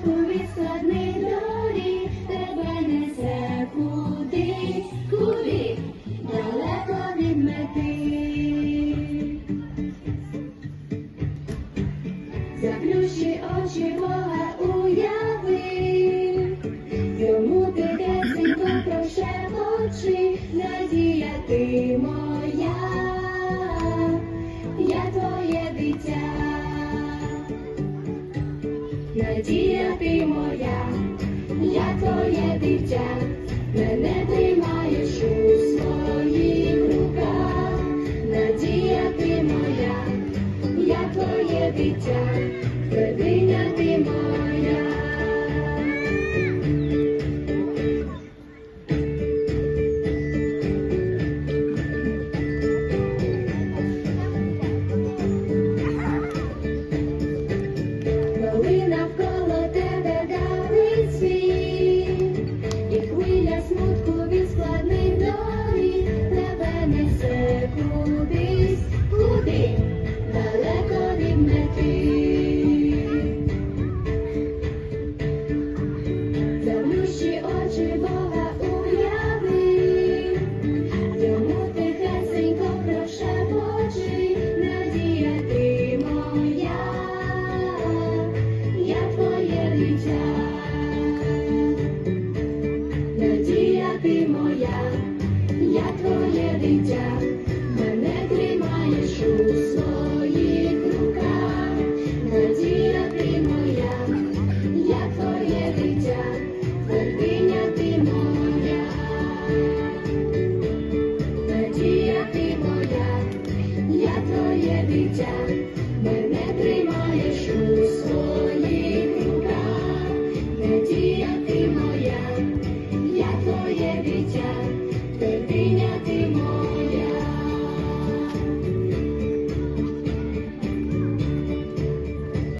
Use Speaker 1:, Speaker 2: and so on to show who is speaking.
Speaker 1: шляху від складних доріг тебе несе кудись, далеко від мети. Заплющи очі Бога уяви, йому ти проще очі, надія ти. Надія ти моя, я твоє дитя, мене тримаєш у своїх руках, надія ти моя, я твоє дитя, твердиня ти моя. Ти моя, я твоє дитя, мене тримаєш у своїх руках, надія ти моя, я твоє дитя, Твоє дитя, мене тримаєш у своїх руках, Надія ти моя, я твоє дитя, терпіння ти моя.